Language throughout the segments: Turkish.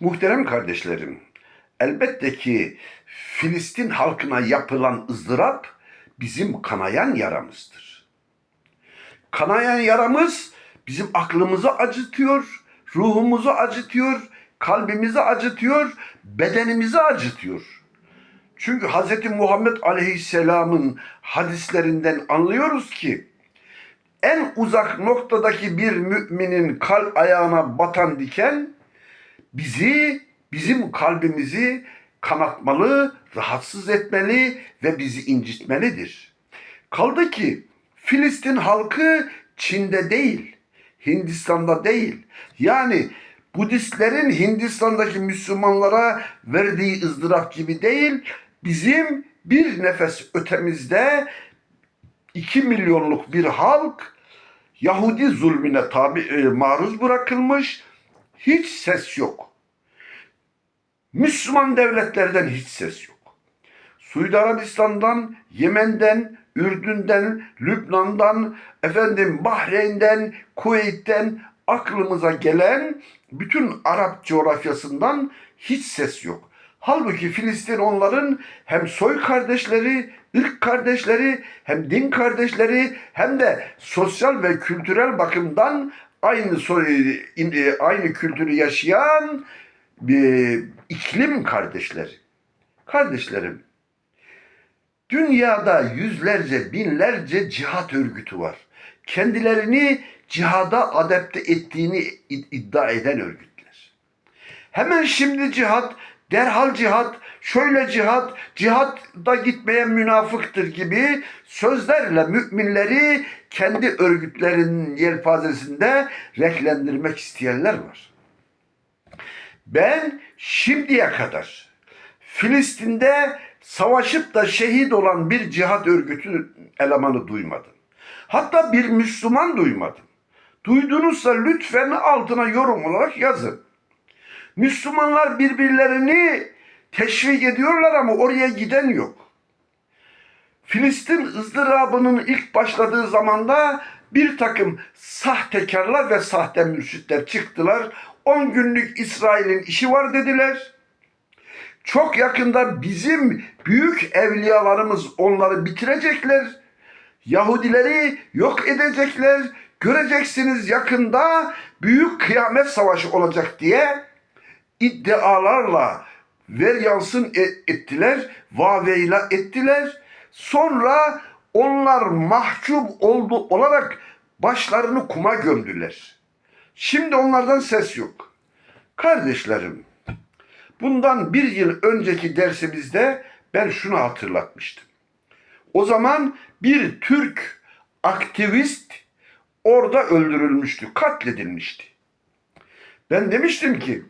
Muhterem kardeşlerim, elbette ki Filistin halkına yapılan ızdırap bizim kanayan yaramızdır. Kanayan yaramız bizim aklımızı acıtıyor, ruhumuzu acıtıyor, kalbimizi acıtıyor, bedenimizi acıtıyor. Çünkü Hz. Muhammed Aleyhisselam'ın hadislerinden anlıyoruz ki en uzak noktadaki bir müminin kal ayağına batan diken bizi, bizim kalbimizi kanatmalı, rahatsız etmeli ve bizi incitmelidir. Kaldı ki Filistin halkı Çin'de değil, Hindistan'da değil. Yani Budistlerin Hindistan'daki Müslümanlara verdiği ızdırap gibi değil, bizim bir nefes ötemizde 2 milyonluk bir halk Yahudi zulmüne tabi e, maruz bırakılmış. Hiç ses yok. Müslüman devletlerden hiç ses yok. Suudi Arabistan'dan, Yemen'den, Ürdün'den, Lübnan'dan, efendim Bahreyn'den, Kuveyt'ten aklımıza gelen bütün Arap coğrafyasından hiç ses yok. Halbuki Filistin onların hem soy kardeşleri, ırk kardeşleri, hem din kardeşleri, hem de sosyal ve kültürel bakımdan aynı soy, e, aynı kültürü yaşayan bir iklim kardeşleri. Kardeşlerim, dünyada yüzlerce, binlerce cihat örgütü var. Kendilerini cihada adapte ettiğini id- iddia eden örgütler. Hemen şimdi cihat, derhal cihat, şöyle cihat, cihatta gitmeye münafıktır gibi sözlerle müminleri kendi örgütlerinin yelpazesinde renklendirmek isteyenler var. Ben şimdiye kadar Filistin'de savaşıp da şehit olan bir cihat örgütü elemanı duymadım. Hatta bir Müslüman duymadım. Duydunuzsa lütfen altına yorum olarak yazın. Müslümanlar birbirlerini teşvik ediyorlar ama oraya giden yok. Filistin ızdırabının ilk başladığı zamanda bir takım sahtekarlar ve sahte mürşitler çıktılar. 10 günlük İsrail'in işi var dediler. Çok yakında bizim büyük evliyalarımız onları bitirecekler. Yahudileri yok edecekler. Göreceksiniz yakında büyük kıyamet savaşı olacak diye iddialarla ver yansın e- ettiler, vaveyla ettiler. Sonra onlar mahcup oldu olarak başlarını kuma gömdüler. Şimdi onlardan ses yok. Kardeşlerim, bundan bir yıl önceki dersimizde ben şunu hatırlatmıştım. O zaman bir Türk aktivist orada öldürülmüştü, katledilmişti. Ben demiştim ki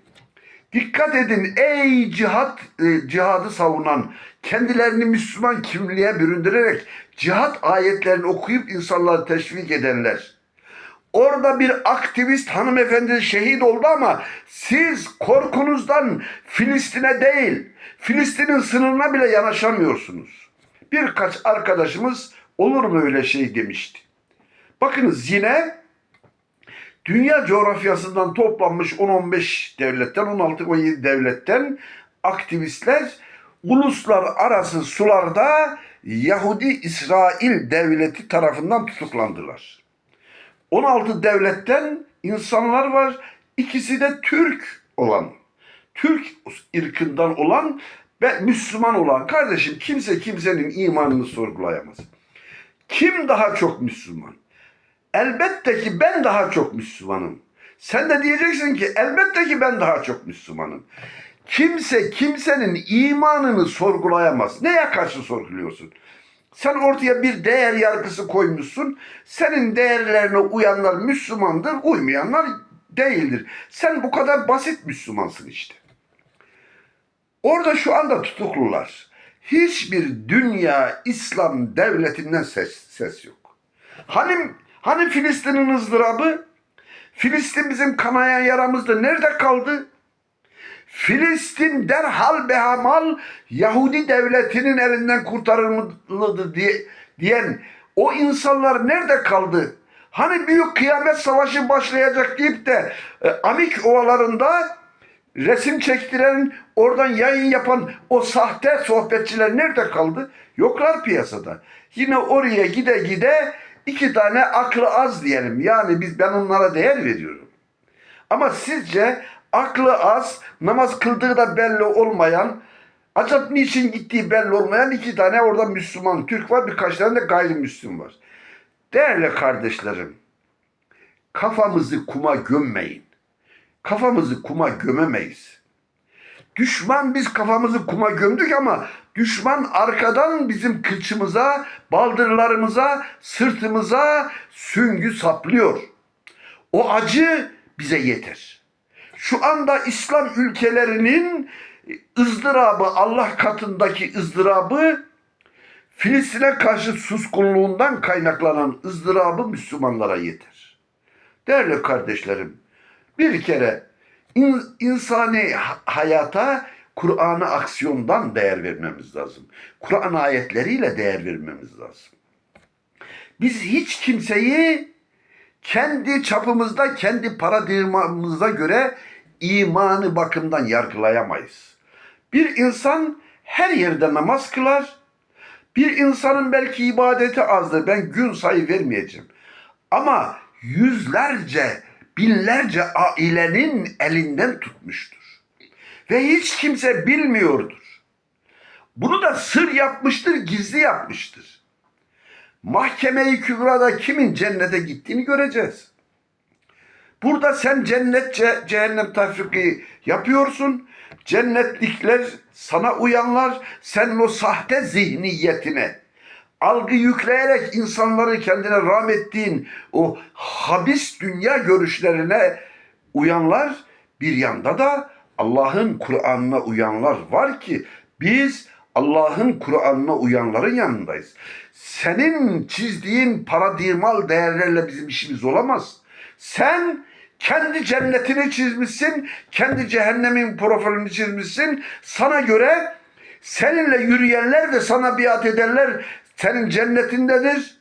dikkat edin ey cihat e, cihadı savunan kendilerini Müslüman kimliğe büründürerek cihat ayetlerini okuyup insanları teşvik edenler. Orada bir aktivist hanımefendi şehit oldu ama siz korkunuzdan Filistin'e değil, Filistin'in sınırına bile yanaşamıyorsunuz. Birkaç arkadaşımız olur mu öyle şey demişti. Bakınız yine dünya coğrafyasından toplanmış 10-15 devletten, 16-17 devletten aktivistler uluslararası sularda Yahudi İsrail devleti tarafından tutuklandılar. 16 devletten insanlar var. İkisi de Türk olan. Türk ırkından olan ve Müslüman olan. Kardeşim kimse kimsenin imanını sorgulayamaz. Kim daha çok Müslüman? Elbette ki ben daha çok Müslümanım. Sen de diyeceksin ki elbette ki ben daha çok Müslümanım. Kimse kimsenin imanını sorgulayamaz. Neye karşı sorguluyorsun? Sen ortaya bir değer yargısı koymuşsun. Senin değerlerine uyanlar Müslümandır, uymayanlar değildir. Sen bu kadar basit Müslümansın işte. Orada şu anda tutuklular. Hiçbir dünya İslam devletinden ses, ses yok. Hani hani Filistin'in ızdırabı? Filistin bizim kanayan yaramızda nerede kaldı? Filistin derhal behamal Yahudi devletinin elinden kurtarılmalıdır diye, diyen o insanlar nerede kaldı? Hani büyük kıyamet savaşı başlayacak deyip de e, Amik ovalarında resim çektiren, oradan yayın yapan o sahte sohbetçiler nerede kaldı? Yoklar piyasada. Yine oraya gide gide iki tane aklı az diyelim. Yani biz ben onlara değer veriyorum. Ama sizce aklı az, namaz kıldığı da belli olmayan, acaba niçin gittiği belli olmayan iki tane orada Müslüman Türk var, birkaç tane de gayrimüslim var. Değerli kardeşlerim, kafamızı kuma gömmeyin. Kafamızı kuma gömemeyiz. Düşman biz kafamızı kuma gömdük ama düşman arkadan bizim kılçımıza, baldırlarımıza, sırtımıza süngü saplıyor. O acı bize yeter. Şu anda İslam ülkelerinin ızdırabı, Allah katındaki ızdırabı Filistin'e karşı suskunluğundan kaynaklanan ızdırabı Müslümanlara yeter. Değerli kardeşlerim, bir kere in- insani ha- hayata Kur'an'a aksiyondan değer vermemiz lazım. Kur'an ayetleriyle değer vermemiz lazım. Biz hiç kimseyi kendi çapımızda, kendi paradigmamıza göre imanı bakımdan yargılayamayız. Bir insan her yerde namaz kılar. Bir insanın belki ibadeti azdır. Ben gün sayı vermeyeceğim. Ama yüzlerce, binlerce ailenin elinden tutmuştur. Ve hiç kimse bilmiyordur. Bunu da sır yapmıştır, gizli yapmıştır. Mahkeme-i Kübra'da kimin cennete gittiğini göreceğiz. Burada sen cennet ce- cehennem tafriki yapıyorsun. Cennetlikler sana uyanlar senin o sahte zihniyetine algı yükleyerek insanları kendine rahmettiğin o habis dünya görüşlerine uyanlar bir yanda da Allah'ın Kur'an'ına uyanlar var ki biz Allah'ın Kur'an'ına uyanların yanındayız. Senin çizdiğin paradigmal değerlerle bizim işimiz olamaz. Sen kendi cennetini çizmişsin, kendi cehennemin profilini çizmişsin. Sana göre seninle yürüyenler ve sana biat edenler senin cennetindedir.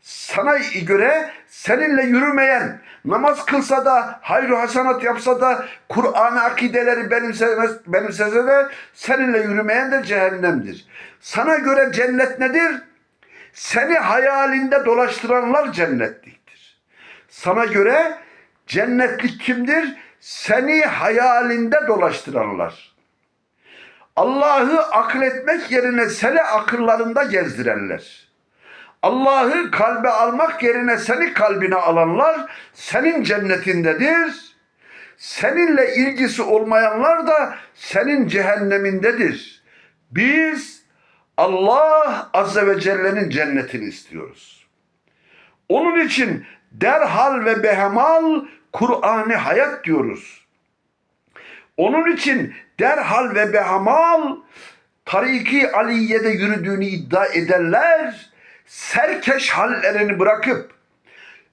Sana göre seninle yürümeyen, namaz kılsa da, hayır hasanat yapsa da, Kur'an akideleri benimsemez, benimsese de seninle yürümeyen de cehennemdir. Sana göre cennet nedir? Seni hayalinde dolaştıranlar cennetliktir. Sana göre cennetlik kimdir? Seni hayalinde dolaştıranlar. Allah'ı akletmek yerine seni akıllarında gezdirenler. Allah'ı kalbe almak yerine seni kalbine alanlar senin cennetindedir. Seninle ilgisi olmayanlar da senin cehennemindedir. Biz Allah Azze ve Celle'nin cennetini istiyoruz. Onun için derhal ve behemal Kur'an'ı hayat diyoruz. Onun için derhal ve behamal tariki Aliye'de yürüdüğünü iddia edenler serkeş hallerini bırakıp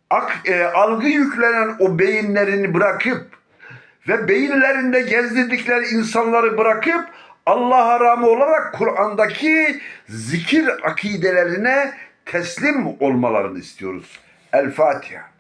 ak, e, algı yüklenen o beyinlerini bırakıp ve beyinlerinde gezdirdikleri insanları bırakıp Allah'a rağmen olarak Kur'an'daki zikir akidelerine teslim olmalarını istiyoruz. El Fatiha.